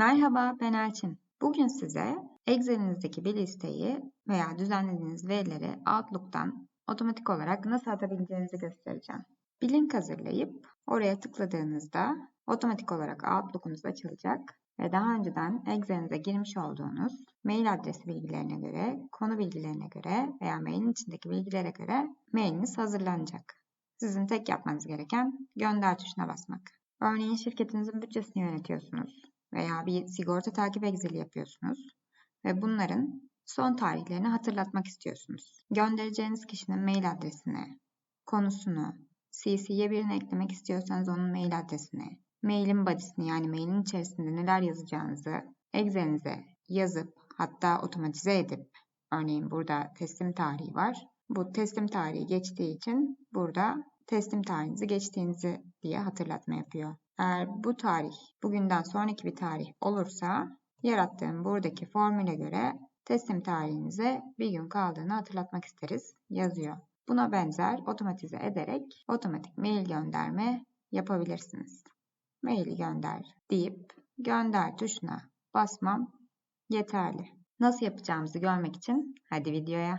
Merhaba ben Elçin. Bugün size Excel'inizdeki bir listeyi veya düzenlediğiniz verileri Outlook'tan otomatik olarak nasıl atabileceğinizi göstereceğim. Bir link hazırlayıp oraya tıkladığınızda otomatik olarak Outlook'unuz açılacak ve daha önceden Excel'inize girmiş olduğunuz mail adresi bilgilerine göre, konu bilgilerine göre veya mailin içindeki bilgilere göre mailiniz hazırlanacak. Sizin tek yapmanız gereken gönder tuşuna basmak. Örneğin şirketinizin bütçesini yönetiyorsunuz veya bir sigorta takip Excel yapıyorsunuz ve bunların son tarihlerini hatırlatmak istiyorsunuz. Göndereceğiniz kişinin mail adresini, konusunu, CC'ye birini eklemek istiyorsanız onun mail adresini, mailin body'sini yani mailin içerisinde neler yazacağınızı Excel'inize yazıp hatta otomatize edip örneğin burada teslim tarihi var. Bu teslim tarihi geçtiği için burada teslim tarihinizi geçtiğinizi diye hatırlatma yapıyor. Eğer bu tarih bugünden sonraki bir tarih olursa yarattığım buradaki formüle göre teslim tarihinize bir gün kaldığını hatırlatmak isteriz yazıyor. Buna benzer otomatize ederek otomatik mail gönderme yapabilirsiniz. Maili gönder deyip gönder tuşuna basmam yeterli. Nasıl yapacağımızı görmek için hadi videoya.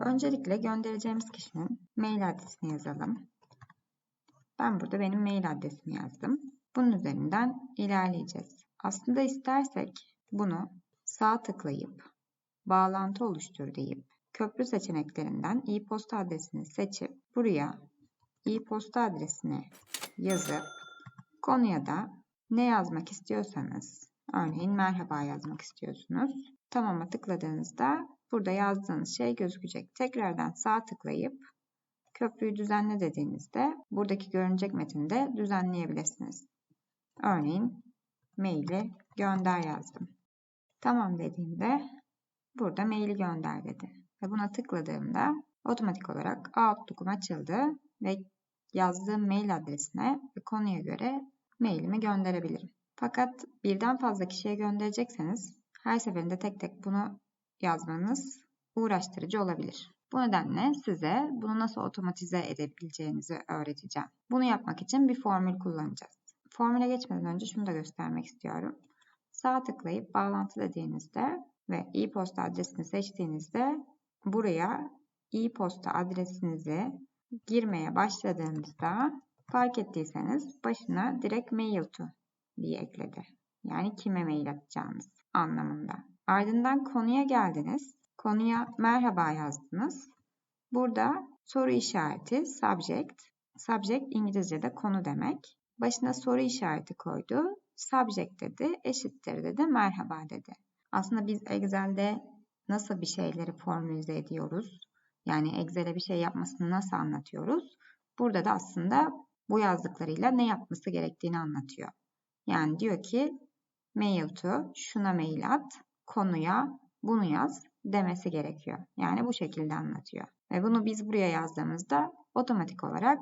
Öncelikle göndereceğimiz kişinin mail adresini yazalım. Ben burada benim mail adresimi yazdım. Bunun üzerinden ilerleyeceğiz. Aslında istersek bunu sağ tıklayıp bağlantı oluştur deyip köprü seçeneklerinden e-posta adresini seçip buraya e-posta adresini yazıp konuya da ne yazmak istiyorsanız örneğin merhaba yazmak istiyorsunuz. Tamam'a tıkladığınızda burada yazdığınız şey gözükecek. Tekrardan sağ tıklayıp köprüyü düzenle dediğinizde buradaki görünecek metinde düzenleyebilirsiniz. Örneğin maili gönder yazdım. Tamam dediğimde burada maili gönder dedi. Ve buna tıkladığımda otomatik olarak Outlook'um açıldı ve yazdığım mail adresine ve konuya göre mailimi gönderebilirim. Fakat birden fazla kişiye gönderecekseniz her seferinde tek tek bunu yazmanız uğraştırıcı olabilir. Bu nedenle size bunu nasıl otomatize edebileceğinizi öğreteceğim. Bunu yapmak için bir formül kullanacağız. Formüle geçmeden önce şunu da göstermek istiyorum. Sağ tıklayıp bağlantı dediğinizde ve e-posta adresini seçtiğinizde buraya e-posta adresinizi girmeye başladığınızda fark ettiyseniz başına direkt mail to diye ekledi. Yani kime mail atacağınız anlamında. Ardından konuya geldiniz. Konuya merhaba yazdınız. Burada soru işareti subject. Subject İngilizce'de konu demek. Başına soru işareti koydu. Subject dedi, eşittir dedi, merhaba dedi. Aslında biz Excel'de nasıl bir şeyleri formülize ediyoruz? Yani Excel'e bir şey yapmasını nasıl anlatıyoruz? Burada da aslında bu yazdıklarıyla ne yapması gerektiğini anlatıyor. Yani diyor ki mail to, şuna mail at, konuya bunu yaz demesi gerekiyor. Yani bu şekilde anlatıyor. Ve bunu biz buraya yazdığımızda otomatik olarak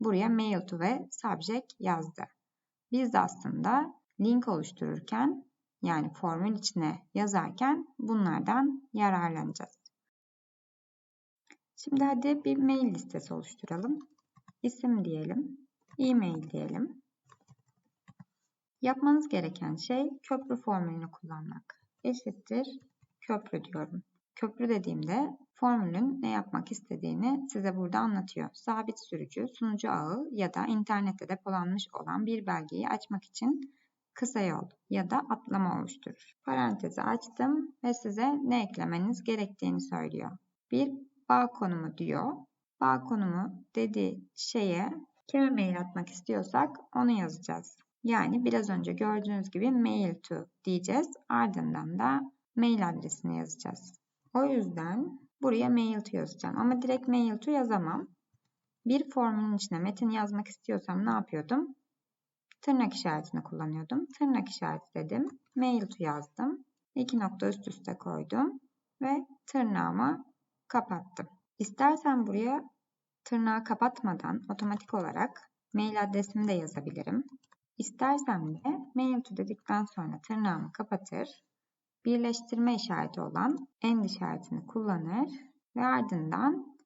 buraya mail to ve subject yazdı. Biz de aslında link oluştururken yani formül içine yazarken bunlardan yararlanacağız. Şimdi hadi bir mail listesi oluşturalım. İsim diyelim, e-mail diyelim. Yapmanız gereken şey köprü formülünü kullanmak. Eşittir köprü diyorum. Köprü dediğimde formülün ne yapmak istediğini size burada anlatıyor. Sabit sürücü, sunucu ağı ya da internette depolanmış olan bir belgeyi açmak için kısa yol ya da atlama oluşturur. Parantezi açtım ve size ne eklemeniz gerektiğini söylüyor. Bir bağ konumu diyor. Bağ konumu dediği şeye kime mail atmak istiyorsak onu yazacağız. Yani biraz önce gördüğünüz gibi mail to diyeceğiz. Ardından da mail adresini yazacağız. O yüzden buraya mail to yazacağım. Ama direkt mail to yazamam. Bir formun içine metin yazmak istiyorsam ne yapıyordum? Tırnak işaretini kullanıyordum. Tırnak işareti dedim. Mail to yazdım. İki nokta üst üste koydum. Ve tırnağımı kapattım. İstersen buraya tırnağı kapatmadan otomatik olarak mail adresimi de yazabilirim. İstersem de mail to dedikten sonra tırnağımı kapatır, birleştirme işareti olan end işaretini kullanır ve ardından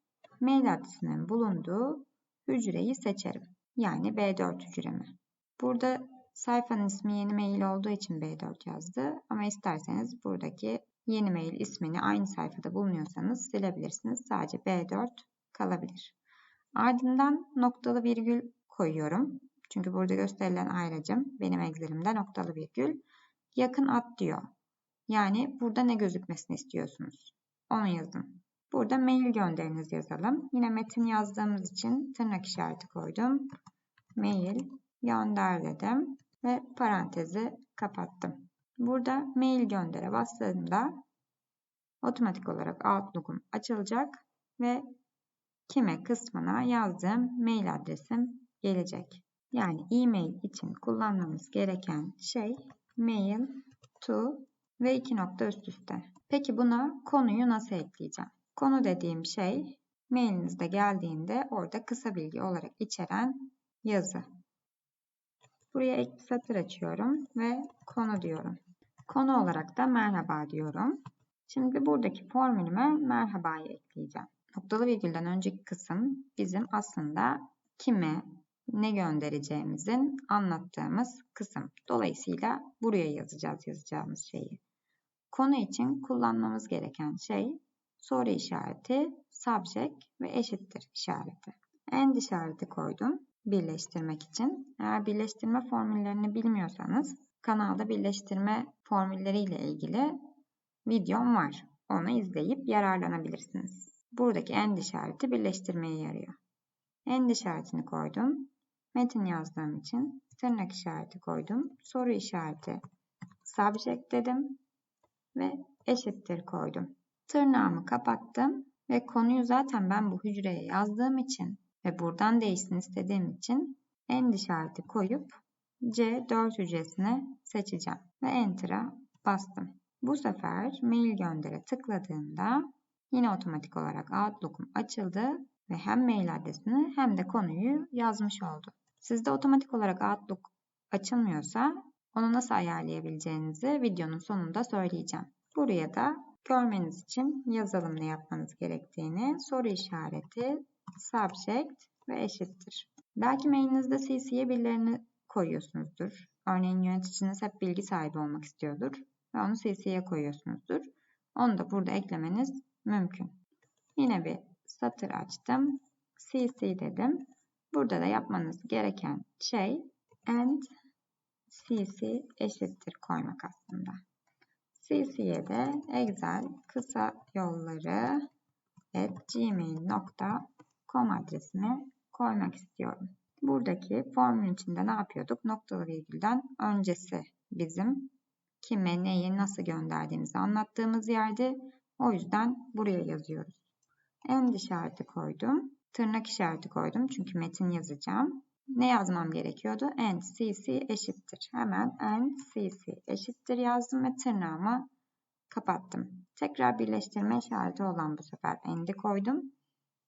mail adresinin bulunduğu hücreyi seçerim. Yani B4 hücremi. Burada sayfanın ismi yeni mail olduğu için B4 yazdı. Ama isterseniz buradaki yeni mail ismini aynı sayfada bulunuyorsanız silebilirsiniz. Sadece B4 kalabilir. Ardından noktalı virgül koyuyorum. Çünkü burada gösterilen ayracım benim Excel'imde noktalı virgül yakın at diyor. Yani burada ne gözükmesini istiyorsunuz? Onu yazın. Burada mail gönderiniz yazalım. Yine metin yazdığımız için tırnak işareti koydum. Mail gönder dedim ve parantezi kapattım. Burada mail göndere bastığımda otomatik olarak Outlook'um açılacak ve kime kısmına yazdığım mail adresim gelecek. Yani e-mail için kullanmamız gereken şey mail to ve iki nokta üst üste. Peki buna konuyu nasıl ekleyeceğim? Konu dediğim şey mailinizde geldiğinde orada kısa bilgi olarak içeren yazı. Buraya ek satır açıyorum ve konu diyorum. Konu olarak da merhaba diyorum. Şimdi buradaki formülüme merhabayı ekleyeceğim. Noktalı virgülden önceki kısım bizim aslında kime, ne göndereceğimizin anlattığımız kısım. Dolayısıyla buraya yazacağız yazacağımız şeyi. Konu için kullanmamız gereken şey soru işareti, subject ve eşittir işareti. End işareti koydum birleştirmek için. Eğer birleştirme formüllerini bilmiyorsanız kanalda birleştirme formülleriyle ilgili videom var. Onu izleyip yararlanabilirsiniz. Buradaki end işareti birleştirmeye yarıyor. End işaretini koydum. Metin yazdığım için tırnak işareti koydum. Soru işareti subject dedim ve eşittir koydum. Tırnağımı kapattım ve konuyu zaten ben bu hücreye yazdığım için ve buradan değişsin istediğim için end işareti koyup C4 hücresine seçeceğim ve Enter'a bastım. Bu sefer mail göndere tıkladığımda yine otomatik olarak Outlook'um açıldı ve hem mail adresini hem de konuyu yazmış oldu. Sizde otomatik olarak Outlook açılmıyorsa onu nasıl ayarlayabileceğinizi videonun sonunda söyleyeceğim. Buraya da görmeniz için yazalım ne yapmanız gerektiğini. Soru işareti, subject ve eşittir. Belki mailinizde CC'ye birilerini koyuyorsunuzdur. Örneğin yöneticiniz hep bilgi sahibi olmak istiyordur ve onu CC'ye koyuyorsunuzdur. Onu da burada eklemeniz mümkün. Yine bir satır açtım. CC dedim. Burada da yapmanız gereken şey and cc eşittir koymak aslında. cc'ye de excel kısa yolları at gmail.com adresine koymak istiyorum. Buradaki formülün içinde ne yapıyorduk? Noktalı virgülden öncesi bizim kime, neyi, nasıl gönderdiğimizi anlattığımız yerde. O yüzden buraya yazıyoruz. End işareti koydum. Tırnak işareti koydum çünkü metin yazacağım. Ne yazmam gerekiyordu? End cc eşittir. Hemen end cc eşittir yazdım ve tırnağımı kapattım. Tekrar birleştirme işareti olan bu sefer end'i koydum.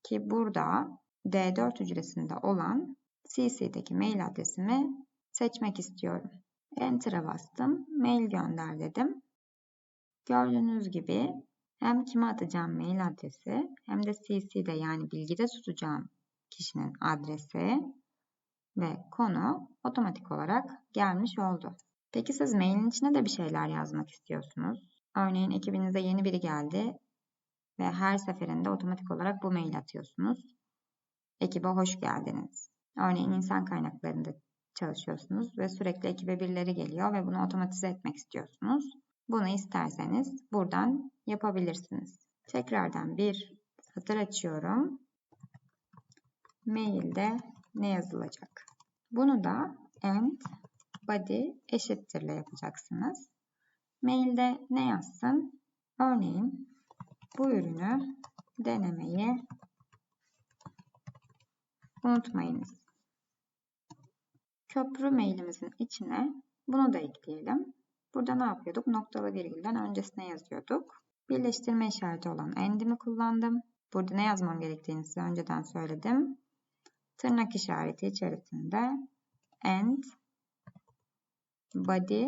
Ki burada D4 hücresinde olan cc'deki mail adresimi seçmek istiyorum. Enter'a bastım. Mail gönder dedim. Gördüğünüz gibi hem kime atacağım mail adresi hem de CC'de yani bilgide tutacağım kişinin adresi ve konu otomatik olarak gelmiş oldu. Peki siz mailin içine de bir şeyler yazmak istiyorsunuz. Örneğin ekibinize yeni biri geldi ve her seferinde otomatik olarak bu mail atıyorsunuz. Ekibe hoş geldiniz. Örneğin insan kaynaklarında çalışıyorsunuz ve sürekli ekibe birileri geliyor ve bunu otomatize etmek istiyorsunuz. Bunu isterseniz buradan yapabilirsiniz. Tekrardan bir satır açıyorum. Mailde ne yazılacak? Bunu da and body eşittirle yapacaksınız. Mailde ne yazsın? Örneğin bu ürünü denemeyi unutmayınız. Köprü mailimizin içine bunu da ekleyelim. Burada ne yapıyorduk? Noktalı virgülden öncesine yazıyorduk. Birleştirme işareti olan end'imi kullandım. Burada ne yazmam gerektiğini size önceden söyledim. Tırnak işareti içerisinde end body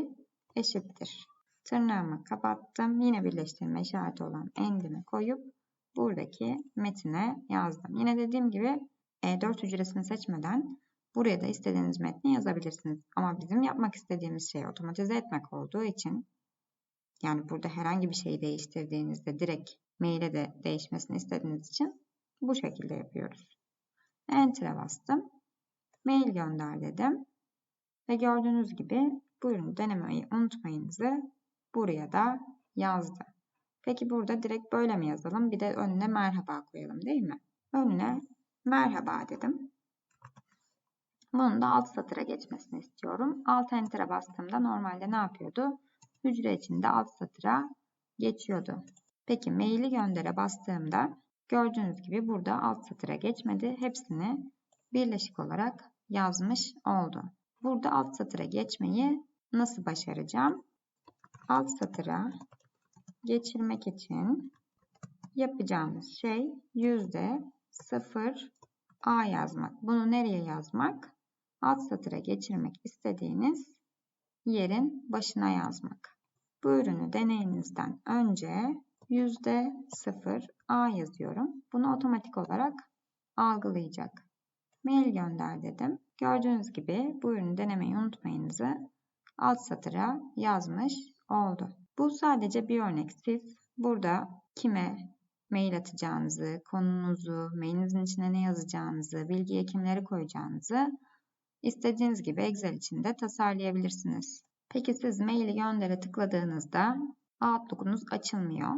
eşittir. Tırnağımı kapattım. Yine birleştirme işareti olan end'imi koyup buradaki metine yazdım. Yine dediğim gibi E4 hücresini seçmeden Buraya da istediğiniz metni yazabilirsiniz. Ama bizim yapmak istediğimiz şey otomatize etmek olduğu için yani burada herhangi bir şeyi değiştirdiğinizde direkt maile de değişmesini istediğiniz için bu şekilde yapıyoruz. Enter'a bastım. Mail gönder dedim. Ve gördüğünüz gibi buyurun denemeyi unutmayınızı buraya da yazdı. Peki burada direkt böyle mi yazalım? Bir de önüne merhaba koyalım değil mi? Önüne merhaba dedim. Bunun da alt satıra geçmesini istiyorum. Alt enter'a bastığımda normalde ne yapıyordu? Hücre içinde alt satıra geçiyordu. Peki maili göndere bastığımda gördüğünüz gibi burada alt satıra geçmedi. Hepsini birleşik olarak yazmış oldu. Burada alt satıra geçmeyi nasıl başaracağım? Alt satıra geçirmek için yapacağımız şey yüzde sıfır A yazmak. Bunu nereye yazmak? Alt satıra geçirmek istediğiniz yerin başına yazmak. Bu ürünü deneyinizden önce yüzde sıfır A yazıyorum. Bunu otomatik olarak algılayacak. Mail gönder dedim. Gördüğünüz gibi bu ürünü denemeyi unutmayınızı alt satıra yazmış oldu. Bu sadece bir örnek. Siz burada kime mail atacağınızı, konunuzu, mailinizin içine ne yazacağınızı, bilgiye kimleri koyacağınızı istediğiniz gibi Excel içinde tasarlayabilirsiniz. Peki siz maili göndere tıkladığınızda Outlook'unuz açılmıyor.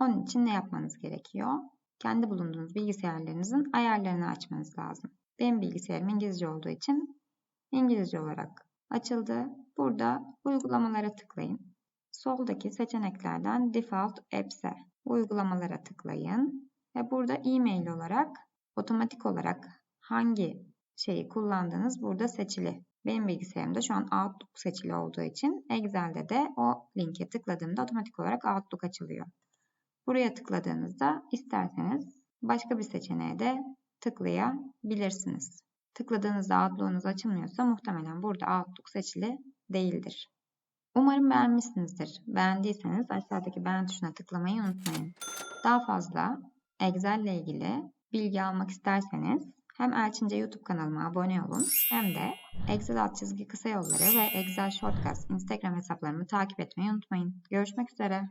Onun için ne yapmanız gerekiyor? Kendi bulunduğunuz bilgisayarlarınızın ayarlarını açmanız lazım. Benim bilgisayarım İngilizce olduğu için İngilizce olarak açıldı. Burada uygulamalara tıklayın. Soldaki seçeneklerden Default Apps'e uygulamalara tıklayın. Ve burada e-mail olarak otomatik olarak hangi şeyi kullandığınız burada seçili. Benim bilgisayarımda şu an Outlook seçili olduğu için Excel'de de o linke tıkladığımda otomatik olarak Outlook açılıyor. Buraya tıkladığınızda isterseniz başka bir seçeneğe de tıklayabilirsiniz. Tıkladığınızda Outlook'unuz açılmıyorsa muhtemelen burada Outlook seçili değildir. Umarım beğenmişsinizdir. Beğendiyseniz aşağıdaki beğen tuşuna tıklamayı unutmayın. Daha fazla Excel ile ilgili bilgi almak isterseniz hem Elçince YouTube kanalıma abone olun hem de Excel alt çizgi kısa yolları ve Excel Shortcuts Instagram hesaplarımı takip etmeyi unutmayın. Görüşmek üzere.